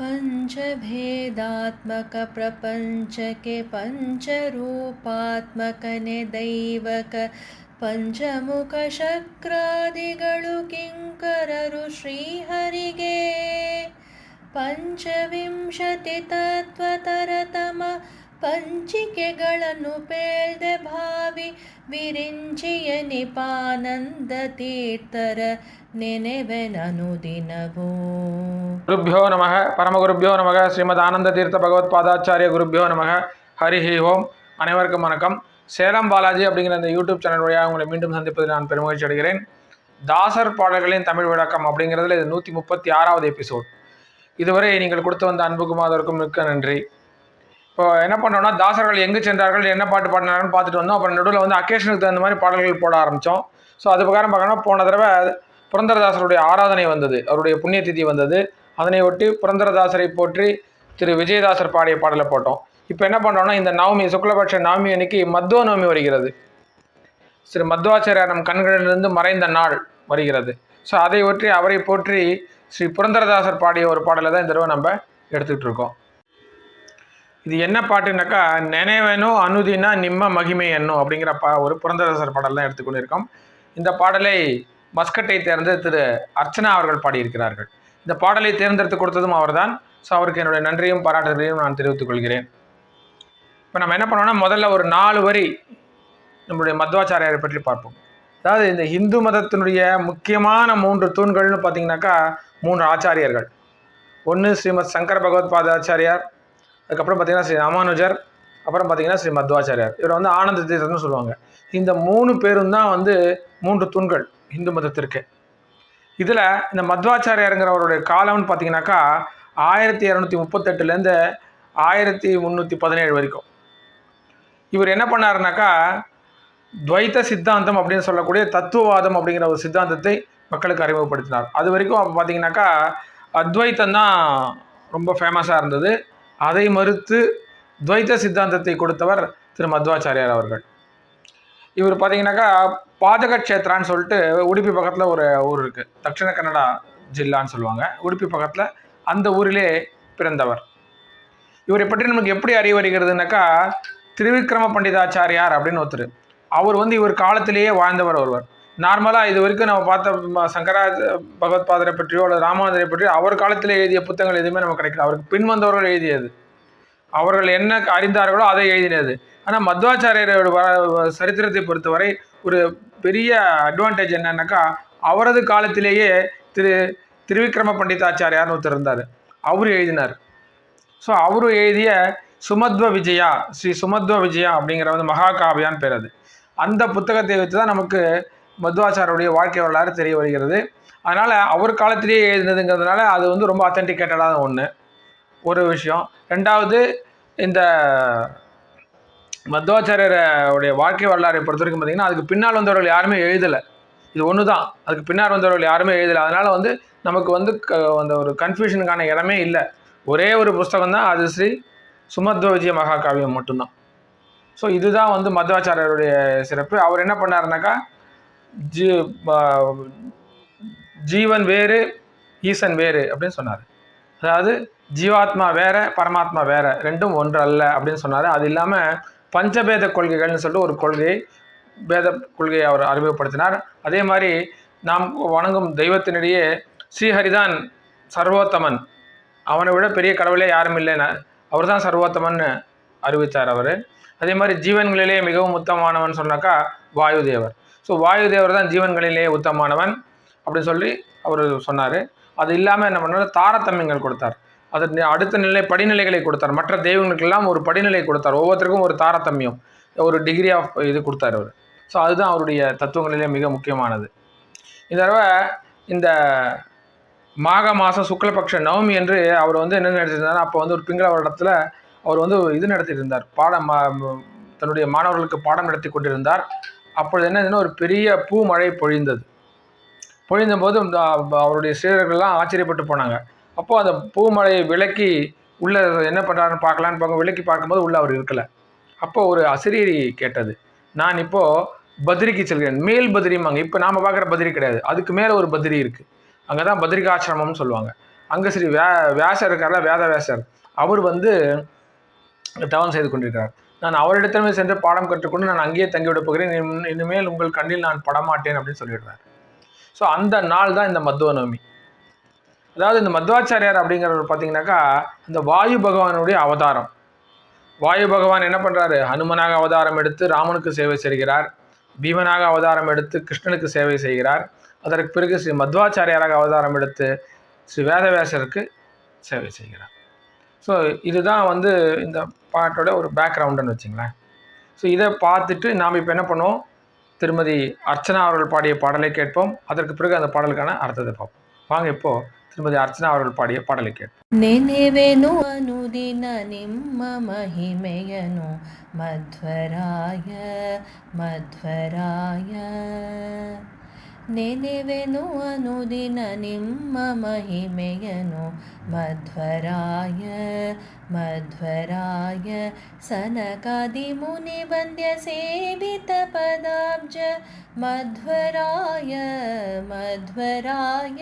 पञ्चभेदात्मक प्रपञ्चके पञ्चरूपात्मकने दैवक पञ्चमुखशक्रादिगळु किङ्कररु श्रीहरिगे। पञ्चविंशतितत्त्वतरतम ಪಂಚಿಕೆಗಳನ್ನು ಪೇಳ್ದೆ ಭಾವಿ ವಿರಿಂಚಿಯ ನಿಪಾನಂದ ತೀರ್ಥರ ನೆನೆವೆನನು ದಿನವೂ குருப்பியோ நமக பரமகுருப்பியோ நமக ஸ்ரீமத் ஆனந்த தீர்த்த பகவத் பாதாச்சாரிய குருப்பியோ நமக ஹரிஹி ஓம் அனைவருக்கும் வணக்கம் சேலம் பாலாஜி அப்படிங்கிற இந்த யூடியூப் சேனல் வழியாக உங்களை மீண்டும் சந்திப்பதில் நான் பெருமகிழ்ச்சி அடைகிறேன் தாசர் பாடல்களின் தமிழ் விளக்கம் அப்படிங்கிறதுல இது நூற்றி முப்பத்தி ஆறாவது எபிசோட் இதுவரை நீங்கள் கொடுத்து வந்த அன்புக்கும் அதற்கும் மிக்க நன்றி இப்போ என்ன பண்ணோம்னா தாசர்கள் எங்கு சென்றார்கள் என்ன பாட்டு பாடினார்கள்னு பார்த்துட்டு வந்தோம். அப்புறம் நடுவில் வந்து அக்கேஷனுக்கு தகுந்த மாதிரி பாடல்கள் போட ஆரம்பித்தோம் ஸோ அது பிரகாரம் பார்க்கணும் போன தடவை புரந்தரதாசருடைய ஆராதனை வந்தது. அவருடைய புண்ணிய திதி வந்தது. அதனை ஒட்டி புரந்தரதாசரை போற்றி திரு விஜயதாசர் பாடிய பாடலை போட்டோம். இப்போ என்ன பண்ணுறோம்னா இந்த நவமி சுக்லபட்ச நவமி அன்னைக்கு மத்வ நவமி வருகிறது. ஸ்ரீ மத்வாச்சாரியார் நம் கண்களிலிருந்து மறைந்த நாள் வருகிறது. ஸோ அதை ஒற்றி அவரை போற்றி ஸ்ரீ புரந்தரதாசர் பாடிய ஒரு பாடலை தான் இந்த தடவை நம்ம எடுத்துக்கிட்டு இருக்கோம். இது என்ன பாட்டுனாக்கா நினைவனோ அனுதினா நிம்ம மகிமை என்னும் அப்படிங்கிற பா ஒரு புரந்தரசர் பாடல் தான் எடுத்துக்கொண்டிருக்கோம் இந்த பாடலை மஸ்கட்டை தேர்ந்து திரு அர்ச்சனா அவர்கள் பாடியிருக்கிறார்கள். இந்த பாடலை தேர்ந்தெடுத்து கொடுத்ததும் அவர்தான். ஸோ அவருக்கு என்னுடைய நன்றியும் பாராட்டுகளையும் நான் தெரிவித்துக் கொள்கிறேன். இப்போ நம்ம என்ன பண்ணோம்னா முதல்ல ஒரு நாலு வரி நம்முடைய மத்வாச்சாரியாரை பற்றி பார்ப்போம். அதாவது இந்த இந்து மதத்தினுடைய முக்கியமான மூன்று தூண்கள்னு பார்த்தீங்கன்னாக்கா மூன்று ஆச்சாரியர்கள். ஒன்று ஸ்ரீமத் சங்கர பகவத் பாத ஆச்சாரியார் அதுக்கப்புறம் பார்த்தீங்கன்னா ஸ்ரீ ராமானுஜர் அப்புறம் பார்த்தீங்கன்னா ஸ்ரீ மத்வாச்சாரியார். இவர் வந்து ஆனந்த தீர்த்தம்னு சொல்லுவாங்க. இந்த மூணு பேரும் தான் வந்து மூன்று தூண்கள் இந்து மதத்திற்கு. இதில் இந்த மத்வாச்சாரியாருங்கிறவருடைய காலம்னு பார்த்தீங்கன்னாக்கா ஆயிரத்தி இரநூத்தி முப்பத்தெட்டுலேருந்து ஆயிரத்தி முந்நூற்றி பதினேழு வரைக்கும். இவர் என்ன பண்ணாருனாக்கா துவைத்த சித்தாந்தம் அப்படின்னு சொல்லக்கூடிய தத்துவவாதம் அப்படிங்கிற ஒரு சித்தாந்தத்தை மக்களுக்கு அறிமுகப்படுத்தினார். அது வரைக்கும் அப்போ பார்த்தீங்கன்னாக்கா அத்வைத்தம் தான் ரொம்ப ஃபேமஸாக இருந்தது. அதை மறுத்து துவைத்த சித்தாந்தத்தை கொடுத்தவர் திரு மத்வாச்சாரியார் அவர்கள். இவர் பார்த்தீங்கன்னாக்கா பாதக க்ஷேத்ரான்னு சொல்லிட்டு உடுப்பி பக்கத்தில் ஒரு ஊர் இருக்குது தட்சிண கன்னடா ஜில்லான்னு சொல்லுவாங்க. உடுப்பி பக்கத்தில் அந்த ஊரிலே பிறந்தவர். இவரை பற்றி நமக்கு எப்படி அறிய வருகிறதுனாக்கா திருவிக்ரம பண்டிதாச்சாரியார் அப்படின்னு ஒருத்தர். அவர் வந்து இவர் காலத்திலேயே வாழ்ந்தவர் ஒருவர். நார்மலாக இது வரைக்கும் நம்ம பார்த்த சங்கரா பகவத் பாதரை பற்றியோ அல்லது ராமானுஜரை பற்றியோ அவர் காலத்தில் எழுதிய புத்தகங்கள் எதுவுமே நமக்கு கிடைக்கல. அவருக்கு பின் வந்தவர்கள் எழுதியது. அவர்கள் என்ன அறிந்தார்களோ அதை எழுதினது. ஆனால் மத்வாச்சாரியரோட வர சரித்திரத்தை பொறுத்தவரை ஒரு பெரிய அட்வான்டேஜ் என்னன்னாக்கா அவரது காலத்திலேயே திரு திருவிக்ரம பண்டிதாச்சாரியார்னு ஒருத்தர் இருந்தார். அவர் எழுதினார். ஸோ அவரு எழுதிய சுமத்வ விஜயா ஸ்ரீ சுமத்வ விஜயா அப்படிங்கிற வந்து மகாகாவியான்னு பேர் அது. அந்த புத்தகத்தை வச்சு தான் நமக்கு மத்வாச்சாரோடைய வாழ்க்கை வரலாறு தெரிய வருகிறது. அதனால் அவர் காலத்திலேயே எழுதினதுங்கிறதுனால அது வந்து ரொம்ப அத்தன்டிகேட்டடான ஒன்று ஒரு விஷயம். ரெண்டாவது இந்த மத்வாச்சாரியருடைய வாழ்க்கை வரலாறை பொறுத்த வரைக்கும் பார்த்திங்கன்னா அதுக்கு பின்னால் வந்தவர்கள் யாருமே எழுதலை. இது ஒன்று தான் அதுக்கு பின்னால் வந்தவர்கள் யாருமே எழுதலை. அதனால் வந்து நமக்கு வந்து க அந்த ஒரு கன்ஃபியூஷனுக்கான இடமே இல்லை. ஒரே ஒரு புஸ்தகம் தான். அது ஸ்ரீ சுமத்வ விஜய மகாகாவியம் மட்டும்தான். ஸோ இதுதான் வந்து மத்வாச்சாரியருடைய சிறப்பு. அவர் என்ன பண்ணாருனாக்கா ஜீ ப- ஜீவன் வேறு ஈசன் வேறு அப்படின்னு சொன்னார். அதாவது ஜீவாத்மா வேற பரமாத்மா வேற ரெண்டும் ஒன்று அல்ல அப்படின்னு சொன்னார். அது இல்லாமல் பஞ்சபேத கொள்கைகள்னு சொல்லிட்டு ஒரு கொள்கை பேத கொள்கையை அவர் அறிமுகப்படுத்தினார். அதே மாதிரி நாம் வணங்கும் தெய்வத்தினிடையே ஸ்ரீஹரிதான் சர்வோத்தமன். அவனை விட பெரிய கடவுளே யாரும் இல்லைன்னு அவர் தான் சர்வோத்தமன் அறிவித்தார் அவர். அதே மாதிரி ஜீவன்களிலே மிகவும் உத்தமமானவன் சொன்னாக்கா வாயுதேவர். ஸோ வாயுதேவர் தான் ஜீவன்களிலே உத்தமானவன் அப்படின்னு சொல்லி அவர் சொன்னார். அது இல்லாமல் என்ன பண்ணார்? தாரதமியங்கள் கொடுத்தார். அது அடுத்த நிலை படிநிலைகளை கொடுத்தார். மற்ற தெய்வங்களுக்கெல்லாம் ஒரு படிநிலை கொடுத்தார். ஒவ்வொருத்தருக்கும் ஒரு தாரதமியம் ஒரு டிகிரி ஆஃப் இது கொடுத்தார் அவர். ஸோ அதுதான் அவருடைய தத்துவங்களிலே மிக முக்கியமானது. இந்த தடவை இந்த மாக மாதம் சுக்லபக்ஷ நவமி என்று அவர் வந்து என்ன நடத்திருந்தார் அப்போ வந்து ஒரு பிங்கள வருடத்தில் அவர் வந்து இது நடத்திட்டு இருந்தார் பாடம் மா- தன்னுடைய மாணவர்களுக்கு பாடம் நடத்தி கொண்டிருந்தார். அப்பொழுது என்னதுன்னா ஒரு பெரிய பூ மழை பொழிந்தது. பொழிந்தபோது இந்த அவருடைய சீடர்கள்லாம் ஆச்சரியப்பட்டு போனாங்க. அப்போது அந்த பூமழையை விலக்கி உள்ள என்ன பண்ணுறாருன்னு பார்க்கலான்னு பார்க்க விலக்கி பார்க்கும்போது உள்ளே அவர் இருக்கலை. அப்போ ஒரு அசிரியரி கேட்டது நான் இப்போது பத்ரிக்கு செல்கிறேன். மேல் பத்ரிம்பாங்க இப்போ நாம் பார்க்குற பத்ரி கிடையாது. அதுக்கு மேலே ஒரு பத்ரி இருக்குது அங்கே தான் பத்ரிகாசிரமம்னு சொல்லுவாங்க. அங்கே ஸ்ரீ வே வேசர் இருக்கார்ல வேத வேசர் அவர் வந்து தவம் செய்து கொண்டிருக்கிறார். நான் அவரிடத்திலுமே சென்று பாடம் கற்றுக்கொண்டு நான் அங்கேயே தங்கிவிடப் போகிறேன். இனிமேல் உங்கள் கண்ணில் நான் படமாட்டேன் அப்படின்னு சொல்லிடுறார். ஸோ அந்த நாள் தான் இந்த மத்துவ நவமி அதாவது இந்த மத்வாச்சாரியார் அப்படிங்கிறவர் பார்த்தீங்கன்னாக்கா இந்த வாயு பகவானுடைய அவதாரம். வாயு பகவான் என்ன பண்ணுறாரு ஹனுமனாக அவதாரம் எடுத்து ராமனுக்கு சேவை செய்கிறார். பீமனாக அவதாரம் எடுத்து கிருஷ்ணனுக்கு சேவை செய்கிறார். அதற்கு பிறகு ஸ்ரீ மத்வாச்சாரியாராக அவதாரம் எடுத்து ஸ்ரீ வேதவேசருக்கு சேவை செய்கிறார். ஸோ இதுதான் வந்து இந்த பாட்டோட ஒரு பேக்ரவுண்டுன்னு வச்சுங்களேன். ஸோ இதை பார்த்துட்டு நாம் இப்போ என்ன பண்ணுவோம்? திருமதி அர்ச்சனா அவர்கள் பாடிய பாடலை கேட்போம். அதற்கு பிறகு அந்த பாடலுக்கான அர்த்தத்தை பார்ப்போம். வாங்க இப்போது திருமதி அர்ச்சனா அவர்கள் பாடிய பாடலை கேட்போம். நினைவேனு அனுதின நிம்ம மகிமையனு மத்வராய மத்வராய. ನೆನೆವೆನು ಅನುದಿನ ನಿಮ್ಮ ಮಹಿಮೆಯನು ಮಧ್ವರಾಯ मध्वराय सनकादिमुनिवन्द्यसेवितपदाब्ज। मध्वराय मध्वराय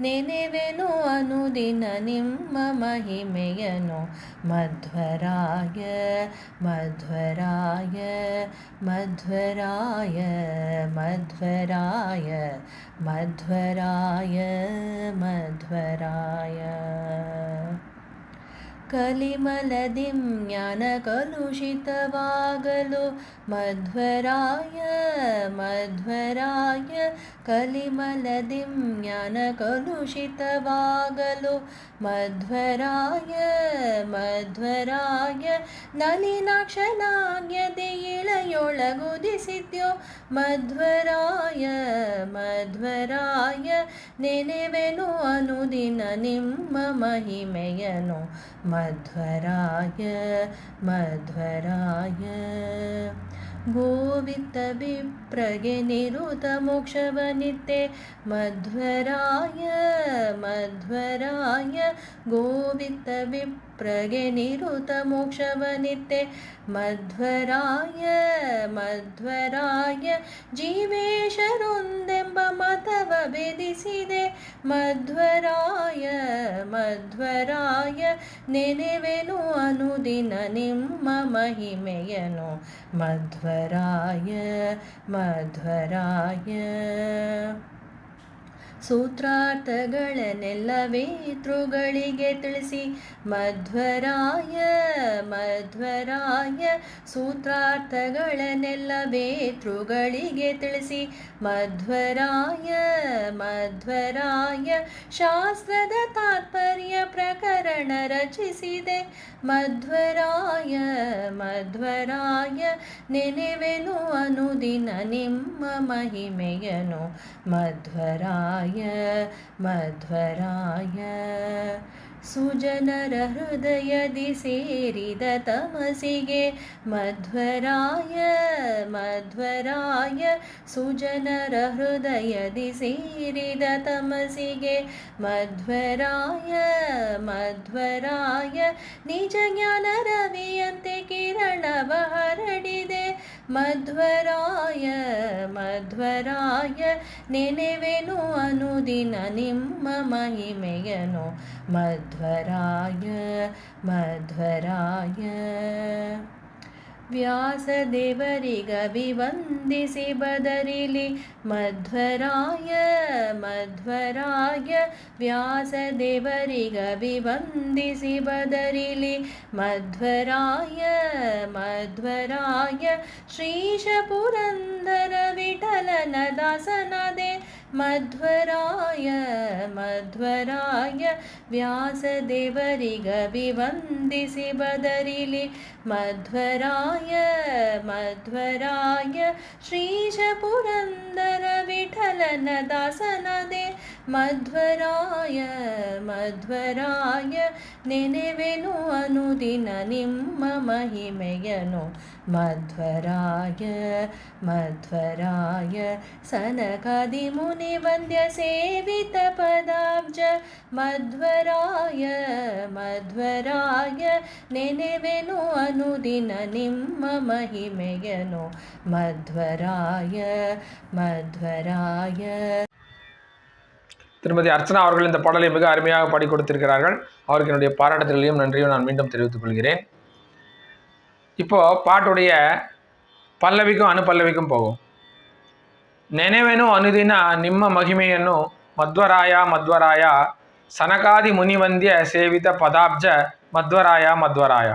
नेनिं ममहिमय नो मध्वराय मध्वराय मध्वराय मध्वराय मध्वराय मध्वराय। ಮಧ್ವರಾಯ ಮಧ್ವರಾಯ ಮಧ್ವರಾಯ ಮಧ್ವರಾಯ ಕಲಿಮಲದಿಂ ಜ್ಞಾನ ಕಲುಷಿತವಾಗಲು ಮಧ್ವರಾಯ ಮಧ್ವರಾಯ ಕಲಿಮಲದಿಂ ಜ್ಞಾನ ಕಲುಷಿತವಾಗಲು ಮಧ್ವರಾಯ ಮಧ್ವರಾಯ ನಲಿನಾಕ್ಷನಾಗ್ಯದೆ ಇಳೆಯೊಳಗುದಿಸಿದ್ಯೋ ಮಧ್ವರಾಯ ಮಧ್ವರಾಯ ನೆನೆವೆನು ಅನುದಿನ ನಿಮ್ಮ ಮಹಿಮೆಯನು ಮಧ್ವರಾಯ मध्वराय मध्वराय। गोविन्दविप्रगनिरुतमोक्षवनिते मध्वराय मध्वराय। गोवितवि ಮಧ್ವರಾಯ ಗೋವಿತ್ತ ವಿಪ್ರಗೆ ನಿರುತ ಮೋಕ್ಷವನಿತ್ತೆ ಮಧ್ವರಾಯ ಮಧ್ವರಾಯ ಜೀವೇಶರೊಂದೆಂಬ ಮತವ ಭೇದಿಸಿದೆ ಮಧ್ವರಾಯ ಮಧ್ವರಾಯ ನೆನೆವೆನು ಅನುದಿನ ನಿಮ್ಮ ಮಹಿಮೆಯನು ಮಧ್ವರಾಯ ಮಧ್ವರಾಯ ಸೂತ್ರಾರ್ಥಗಳನ್ನೆಲ್ಲ ವೇತೃಗಳಿಗೆ ತಿಳಿಸಿ, ಮಧ್ವರಾಯ ಮಧ್ವರಾಯ ಸೂತ್ರಾರ್ಥಗಳನ್ನೆಲ್ಲ ವೇತೃಗಳಿಗೆ ತಿಳಿಸಿ, ಮಧ್ವರಾಯ ಮಧ್ವರಾಯ, ಶಾಸ್ತ್ರದ ತಾತ್ಪರ್ಯ ಪ್ರಕರಣ ರಚಿಸಿದೆ. ಮಧ್ವರಾಯ ಮಧ್ವರಾಯ, ನೆನೆವೆನು ಅನುದಿನ ನಿಮ್ಮ ಮಹಿಮೆಯನು. ಮಧ್ವರಾಯ मध्वराय। ಸುಜನರ ಹೃದಯದಿ ಸೇರಿದ ತಮಸಿಗೆ ಮಧ್ವರಾಯ ಮಧ್ವರಾಯ ಸುಜನರ ಹೃದಯದಿ ಸೇರಿದ ತಮಸಿಗೆ ಮಧ್ವರಾಯ ಮಧ್ವರಾಯ ನಿಜ ಜ್ಞಾನ ರವಿಯಂತೆ ಕಿರಣವ ಹರಡಿದೆ ಮಧ್ವರಾಯ ಮಧ್ವರಾಯ ನೆನೆವೆನು ಅನುದಿನ ನಿಮ್ಮ ಮಹಿಮೆಯನು ಮಧ್ವರಾಯ मध्वराय मध्वराय। व्यासदेवरि गवि बदरिलि मध्वराय मध्वराय। व्यासदेवरि गविवन्दिसि बदरिलि मध्वराय मध्वराय। श्रीशपुरन्दरविठलनदासनदे ಶ್ರೀಶ ಪುರಂದರ ವಿಠಲನ ದಾಸನದೆ ಮಧ್ವರಾಯ ಮಧ್ವರಾಯ ವ್ಯಾಸದೇವರಿಗವಿ ವಂದಿಸಿ ಬದರಿಲಿ ಮಧ್ವರಾಯ ಮಧ್ವರಾಯ ಶ್ರೀಶ ಪುರಂದರ ವಿಠಲನ ದಾಸನದೆ ಮಧ್ವರಾಯ ಮಧ್ವರಾಯ ನೆನೆವೆನು ಅನುದಿನ ನಿಮ್ಮ ಮಹಿಮೆಯನು ಮಧ್ವರಾಯ ಮಧ್ವರಾಯ ಸನಕಾದಿ ಮುನಿ ವಂದ್ಯ ಸೇವಿತ ಪದಾಬ್ಜ ಮಧ್ವರಾಯ ಮಧ್ವರಾಯ ನೆನೆವೆನು ಅನುದಿನ ನಿಮ್ಮ ಮಹಿಮೆಯನು ಮಧ್ವರಾಯ ಮಧ್ವರಾಯ திருமதி அர்ச்சனா அவர்கள் இந்த பாடலை மிக அருமையாக பாடி கொடுத்திருக்கிறார்கள் அவருக்கு என்னுடைய பாராட்டுதலையும் நன்றியும் நான் மீண்டும் தெரிவித்துக் கொள்கிறேன் இப்போ பாட்டுடைய ಪಲ್ಲವಿಗೂ ಅನುಪಲ್ಲವಿಗೂ போகும் ನೆನೆವೆನು ಅನುದಿನ ನಿಮ್ಮ ಮಹಿಮೆಯನ್ನು ಮಧ್ವರಾಯ ಮಧ್ವರಾಯ சனகாதி முனிவந்திய சேவித பதாப்ஜ மத்வராயா மத்வராய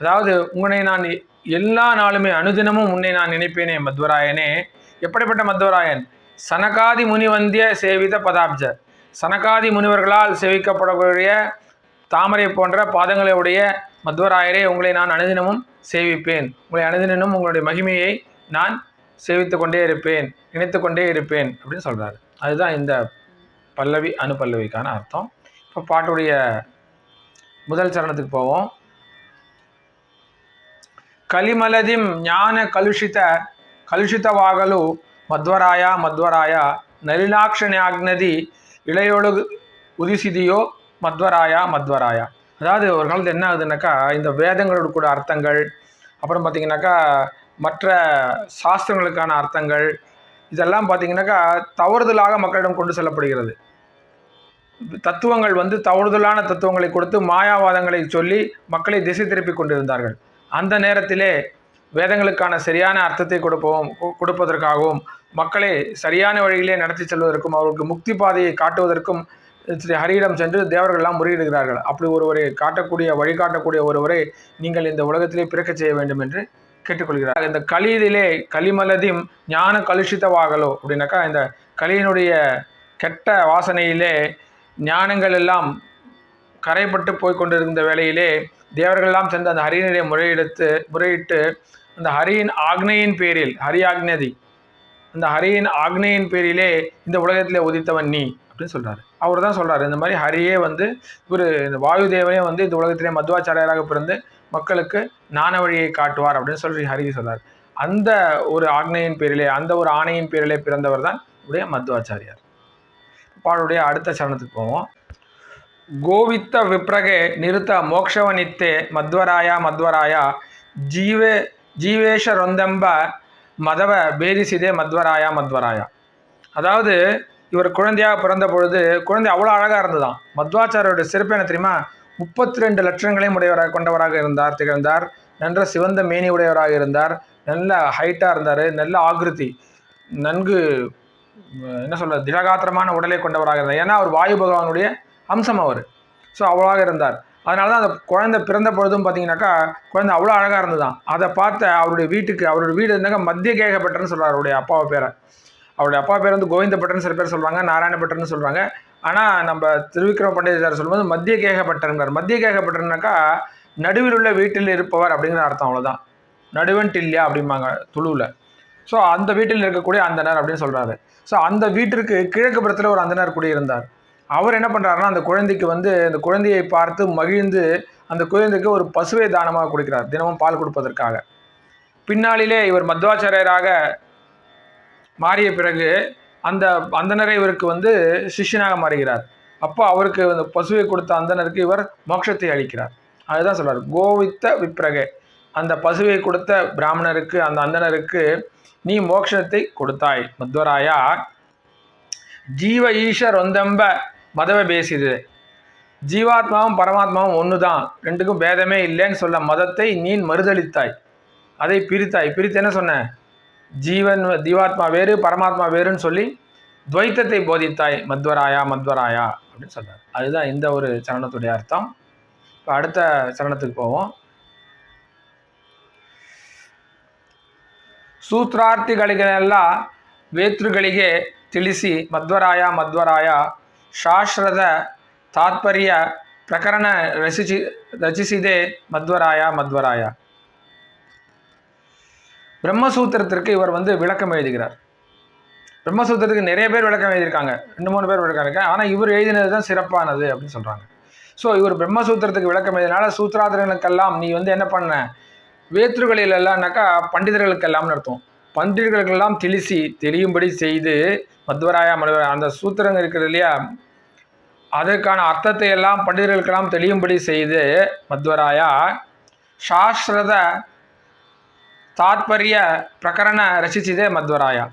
அதாவது உன்னை நான் எல்லா நாளுமே அனுதினமும் உன்னை நான் நினைப்பேனே மத்வராயனே எப்படிப்பட்ட மத்வராயன் சனகாதி முனிவந்திய சேவித பதாப்ஜ. சனகாதி முனிவர்களால் சேவிக்கப்படக்கூடிய தாமரை போன்ற பாதங்களுடைய மத்வராயரே உங்களை நான் அனுதினமும் சேவிப்பேன். உங்களை அனுதினமும் உங்களுடைய மகிமையை நான் சேவித்து கொண்டே இருப்பேன் நினைத்து கொண்டே இருப்பேன் அப்படின்னு சொல்கிறார் அதுதான் இந்த பல்லவி அனுபல்லவிக்கான அர்த்தம். இப்போ பாட்டுடைய முதல் சரணத்துக்கு போவோம். கலிமலதிம் ஞான கலுஷித கலுஷித்தவாகலு ಮಧ್ವರಾಯ ಮಧ್ವರಾಯ ನಲಿನಾಕ್ಷಣ್ಯಾಗ್ನದಿ இளையொழுகு உதிசிதியோ மத்வராயா மத்வராயா அதாவது ஒரு காலத்தில் என்ன ஆகுதுனாக்கா இந்த வேதங்களோட கூட அர்த்தங்கள் அப்புறம் பார்த்தீங்கன்னாக்கா மற்ற சாஸ்திரங்களுக்கான அர்த்தங்கள் இதெல்லாம் பார்த்தீங்கன்னாக்கா தவறுதலாக மக்களிடம் கொண்டு செல்லப்படுகிறது தத்துவங்கள் வந்து தவறுதலான தத்துவங்களை கொடுத்து மாயாவாதங்களை சொல்லி மக்களை திசை திருப்பி கொண்டிருந்தார்கள் அந்த நேரத்திலே வேதங்களுக்கான சரியான அர்த்தத்தை கொடுப்போம் கொ- கொடுப்பதற்காகவும் மக்களை சரியான வழியிலே நடத்தி செல்வதற்கும் அவர்களுக்கு முக்தி பாதையை காட்டுவதற்கும் ஸ்ரீ ஹரியிடம் சென்று தேவர்கள்லாம் முறையிடுகிறார்கள் அப்படி ஒருவரை காட்டக்கூடிய வழிகாட்டக்கூடிய ஒருவரை நீங்கள் இந்த உலகத்திலே பிறக்கச் செய்ய வேண்டும் என்று கேட்டுக்கொள்கிறார். இந்த கலியிலே கலிமலதிம் ஞான கலுஷித்தவாகலோ அப்படின்னாக்கா இந்த கலியினுடைய கெட்ட வாசனையிலே ஞானங்கள் எல்லாம் கரைப்பட்டு போய் கொண்டிருந்த வேளையிலே தேவர்களெல்லாம் சென்று அந்த ஹரியனுடைய முறையெடுத்து முறையிட்டு அந்த ஹரியின் ஆக்னையின் பேரில் ஹரி ஆக்னதி அந்த ஹரியின் ஆக்னேயின் பேரிலே இந்த உலகத்தில் உதித்தவன் நீ அப்படின்னு சொல்கிறாரு அவர் தான் சொல்கிறாரு இந்த மாதிரி ஹரியே வந்து ஒரு வாயுதேவனே வந்து இந்த உலகத்திலே மத்வாச்சாரியராக பிறந்து மக்களுக்கு ஞான வழியை காட்டுவார் அப்படின்னு சொல்லி ஹரி சொல்கிறார் அந்த ஒரு ஆக்னையின் பேரிலே அந்த ஒரு ஆணையின் பேரிலே பிறந்தவர் தான் உடைய மதுவாச்சாரியார். பாடுடைய அடுத்த சரணத்துக்கு போவோம். கோவித்த விப்ரகே நிறுத்த மோக்ஷவனித்தே மத்வராயா மத்வராயா ஜீவே ஜீவேஷ ரொந்தம்ப மதவ பேதிசிதே மத்வராயா மத்வராயா. அதாவது இவர் குழந்தையாக பிறந்த பொழுது குழந்தை அவ்வளோ அழகாக இருந்ததாம். மத்வாச்சாரியோட சிறப்பு என்ன தெரியுமா? முப்பத்தி ரெண்டு லட்சங்களையும் உடையவராக கொண்டவராக இருந்தார் திகழ்ந்தார். நன்ற சிவந்த மேனி உடையவராக இருந்தார். நல்ல ஹைட்டாக இருந்தார். நல்ல ஆகிருதி. நன்கு என்ன சொல்ல திடகாத்திரமான உடலை கொண்டவராக இருந்தார். ஏன்னா அவர் வாயு பகவானுடைய அம்சம் அவர். ஸோ அவ்வளோவாக இருந்தார். அதனால தான் அந்த குழந்தை பிறந்த பொழுதும் பார்த்தீங்கன்னாக்கா குழந்தை அவ்வளோ அழகாக இருந்ததாம். அதை பார்த்த அவருடைய வீட்டுக்கு அவருடைய வீடு இருந்தாக்க மத்திய கேகப்பட்டர்னு சொல்கிறார் அவருடைய அப்பாவை பேரை. அவருடைய அப்பா பேர் வந்து கோவிந்தப்பட்டர்னு சில பேர் சொல்கிறாங்க நாராயணப்பட்டர்னு சொல்கிறாங்க ஆனால் நம்ம திருவிக்ரம பண்டிதார் சொல்லும்போது மத்திய கேகப்பட்டர்ங்கிறார் மத்திய கேகப்பட்டர்னாக்கா நடுவில் உள்ள வீட்டில் இருப்பவர் அப்படிங்கிற அர்த்தம் அவ்வளோதான் நடுவன் டில்லியா அப்படிம்பாங்க துளுவில் ஸோ அந்த வீட்டில் இருக்கக்கூடிய அந்தனர் அப்படின்னு சொல்கிறாரு ஸோ அந்த வீட்டிற்கு கிழக்கு புறத்தில் ஒரு அந்தனர் குடியிருந்தார். அவர் என்ன பண்ணுறாருன்னா அந்த குழந்தைக்கு வந்து அந்த குழந்தையை பார்த்து மகிழ்ந்து அந்த குழந்தைக்கு ஒரு பசுவை தானமாக கொடுக்கிறார் தினமும் பால் கொடுப்பதற்காக. பின்னாளிலே இவர் மத்வாச்சாரியராக மாறிய பிறகு அந்த அந்தனரை இவருக்கு வந்து சிஷ்யனாக மாறுகிறார். அப்போ அவருக்கு அந்த பசுவை கொடுத்த அந்தனருக்கு இவர் மோட்சத்தை அளிக்கிறார். அதுதான் சொல்கிறார் கோவித்த விப்ரகே அந்த பசுவை கொடுத்த பிராமணருக்கு அந்த அந்தனருக்கு நீ மோட்சத்தை கொடுத்தாய் மத்வராயா. ஜீவ ஈஷ ரொந்தம்ப மதவ பேசிது ஜீவாத்மாவும் பரமாத்மாவும் ஒன்று தான் ரெண்டுக்கும் பேதமே இல்லைன்னு சொல்ல மதத்தை நீ மறுதளித்தாய் அதை பிரித்தாய் பிரித்து என்ன சொன்ன ஜீவன் ஜீவாத்மா வேறு பரமாத்மா வேறுன்னு சொல்லி துவைத்தத்தை போதித்தாய் மத்வராயா மத்வராயா அப்படின்னு சொல்றார் அதுதான் இந்த ஒரு சரணத்துடைய அர்த்தம் இப்போ அடுத்த சரணத்துக்கு போவோம் ಸೂತ್ರಾರ್ಥಿಗಳಿಗೆಲ್ಲ ವೇತೃಗಳಿಗೆ ತಿಳಿಸಿ ಮಧ್ವರಾಯ ಮಧ್ವರಾಯ ಶಾಸ್ತ್ರದ ತಾತ್ಪರ್ಯ ಪ್ರಕರಣ ರಚಿಸಿ ರಚಿಸಿದೆ மத்வராயா மத்வராயா பிரம்மசூத்திரத்திற்கு இவர் வந்து விளக்கம் எழுதுகிறார் பிரம்மசூத்திரத்துக்கு நிறைய பேர் விளக்கம் எழுதியிருக்காங்க ரெண்டு மூணு பேர் விளக்கம் இருக்காங்க ஆனால் இவர் எழுதினது தான் சிறப்பானது அப்படின்னு சொல்கிறாங்க ஸோ இவர் பிரம்மசூத்திரத்துக்கு விளக்கம் எழுதினால சூத்திராதிரங்களுக்கெல்லாம் நீ வந்து என்ன பண்ண வேற்றுகளில் எல்லாம்னாக்கா பண்டிதர்களுக்கெல்லாம்னு அர்த்தம் பண்டிதர்களுக்கெல்லாம் தெளிசி தெளியும்படி செய்து மத்வராயா மத்வராயா அந்த சூத்திரங்கள் இருக்கிறது இல்லையா? அதற்கான அர்த்தத்தை எல்லாம் பண்டிதர்களுக்கெல்லாம் தெளியும்படி செய்து மத்வராயா சாஸ்திரத தாத்பரிய பிரகரண ரசிச்சதே மத்வராயா.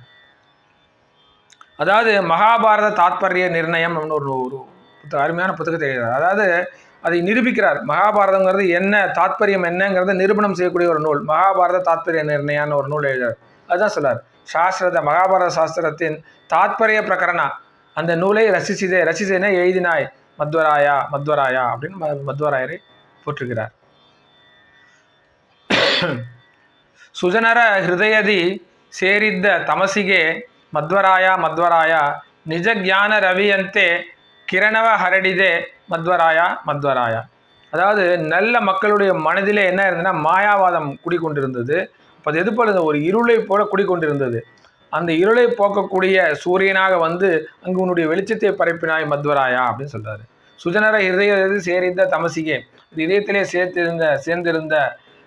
அதாவது மகாபாரத தாத்பரிய நிர்ணயம் ஒரு ஒரு அருமையான புத்தகத்தை எழுதுறார். அதாவது அதை நிரூபிக்கிறார். மகாபாரதங்கிறது என்ன தாத்பரியம் என்னங்கிறத நிரூபணம் செய்யக்கூடிய ஒரு நூல். மகாபாரத தாத்பரிய நிர்ணயம்னு ஒரு நூல் எழுதுறார். அதுதான் சொல்றார் சாஸ்திரத்தை மகாபாரத சாஸ்திரத்தின் தாத்பரிய பிரகரணா அந்த நூலை ரசிசிதே ரசிசேனே எழுதினாய் மத்வராயா மத்வராயா அப்படின்னு ம- மத்வராயரை போற்றுகிறார் ಸುಜನರ ಹೃದಯದಿ ಸೇರಿದ್ದ ತಮಸಿಗೆ ಮಧ್ವರಾಯ ಮಧ್ವರಾಯ ನಿಜ ಜ್ಞಾನ ರವಿಯಂತೆ ಕಿರಣವ ಹರಡಿದೆ மத்வராயா மத்வராயா அதாவது நல்ல மக்களுடைய மனதிலே என்ன இருந்ததுன்னா மாயாவாதம் குடிக்கொண்டிருந்தது அப்போ அது எது போல்? ஒரு இருளை போல குடிக்கொண்டிருந்தது அந்த இருளை போக்கக்கூடிய சூரியனாக வந்து அங்கு உன்னுடைய வெளிச்சத்தை பரப்பினாய் மத்வராயா அப்படின்னு சொல்கிறாரு சுஜனர ஹிருதயத்தில் சேரிந்த தமசிகே? இதயத்திலே சேர்த்திருந்த சேர்ந்திருந்த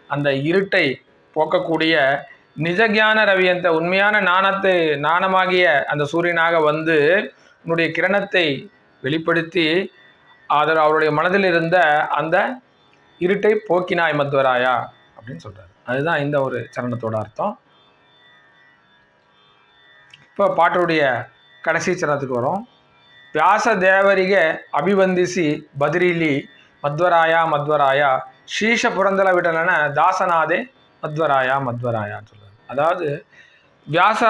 அந்த இருட்டை போக்கக்கூடிய நிஜஞான ரவியந்த உண்மையான நாணத்தை நாணமாகிய அந்த சூரியனாக வந்து உன்னுடைய கிரணத்தை வெளிப்படுத்தி அதில் அவருடைய மனதில் இருந்த அந்த இருட்டை போக்கினாய் மத்வராயா அப்படின்னு சொல்கிறார் அதுதான் இந்த ஒரு சரணத்தோட அர்த்தம். இப்போ பாட்டுடைய கடைசி சரணத்துக்கு வரும். வியாச தேவரிக அபிவந்திசி பதிரிலி மத்வராயா மத்வராயா ஷீஷ புரந்தல விடலன தாசநாதே மத்வராயா மத்வராயான்னு சொல்கிறார் அதாவது வியாச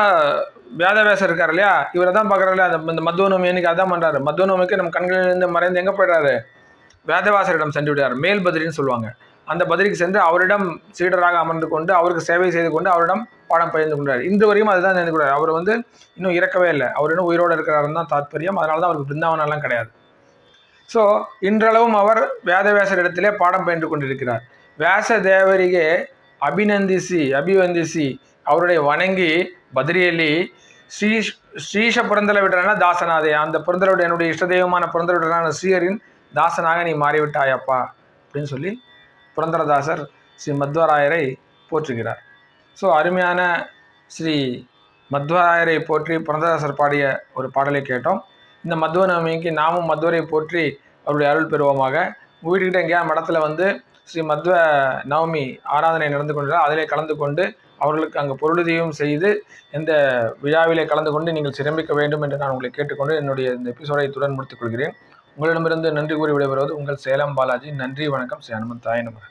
வியாதவியாசம் இருக்கார் இல்லையா? இவரை தான் பார்க்குறாரு இல்லையா? இந்த மத்வநோமியனுக்கு அதான் பண்ணுறாரு மத்வநோமிக்கு நம்ம கண்களிலிருந்து மறைந்து எங்கே போயிடுறாரு? வேதவாசரிடம் சென்று விடுறார். மேல் பதிரின்னு சொல்லுவாங்க. அந்த பதவிக்கு சென்று அவரிடம் சீடராக அமர்ந்து கொண்டு அவருக்கு சேவை செய்து கொண்டு அவரிடம் பாடம் பயிர்ந்து கொண்டார். இந்த வரையும் அதுதான் நினைக்கிறார் அவர் வந்து இன்னும் இறக்கவே இல்லை. அவர் இன்னும் உயிரோடு இருக்கிறாருன்னு தான் தாற்பயம் அதனால தான் அவருக்கு பிருந்தாவனெல்லாம் கிடையாது. ஸோ இன்றளவும் அவர் வேதவேசர் இடத்திலே பாடம் பயின்று கொண்டிருக்கிறார். வேச தேவரிகே அபிநந்திசி அபிவந்திசி அவருடைய வணங்கி பதிரியலி ஸ்ரீ ஸ்ரீஷ புரந்தல விடுறான தாசனாதே அந்த புரந்தலுடைய என்னுடைய இஷ்ட தெய்வமான புரந்தலுடனான ஸ்ரீயரின் தாசனாக நீ மாறிவிட்டாயப்பா அப்படின்னு சொல்லி புரந்தரதாசர் ஸ்ரீ மத்வராயரை போற்றுகிறார். ஸோ அருமையான ஸ்ரீ மத்வராயரை போற்றி புரந்தரதாசர் பாடிய ஒரு பாடலை கேட்டோம். இந்த மத்வ நவமிக்கு நாமும் மத்வரை போற்றி அவருடைய அருள் பெறுவோமாக. உங்கள் வீட்டுக்கிட்ட எங்கேயா மடத்தில் வந்து ஸ்ரீ மத்வ நவமி ஆராதனை நடந்து கொண்டால் அதிலே கலந்து கொண்டு அவர்களுக்கு அங்கு பொருளுதவியும் செய்து இந்த விழாவிலே கலந்து கொண்டு நீங்கள் சிரமிக்க வேண்டும் என்று நான் உங்களை கேட்டுக்கொண்டு என்னுடைய இந்த எபிசோடை இத்துடன் முடித்துக் கொள்கிறேன். உங்களிடமிருந்து நன்றி கூறி விடைபெறுவது உங்கள் சேலம் பாலாஜி. நன்றி வணக்கம். ஸ்ரீ ஹனுமந்தாய நமக.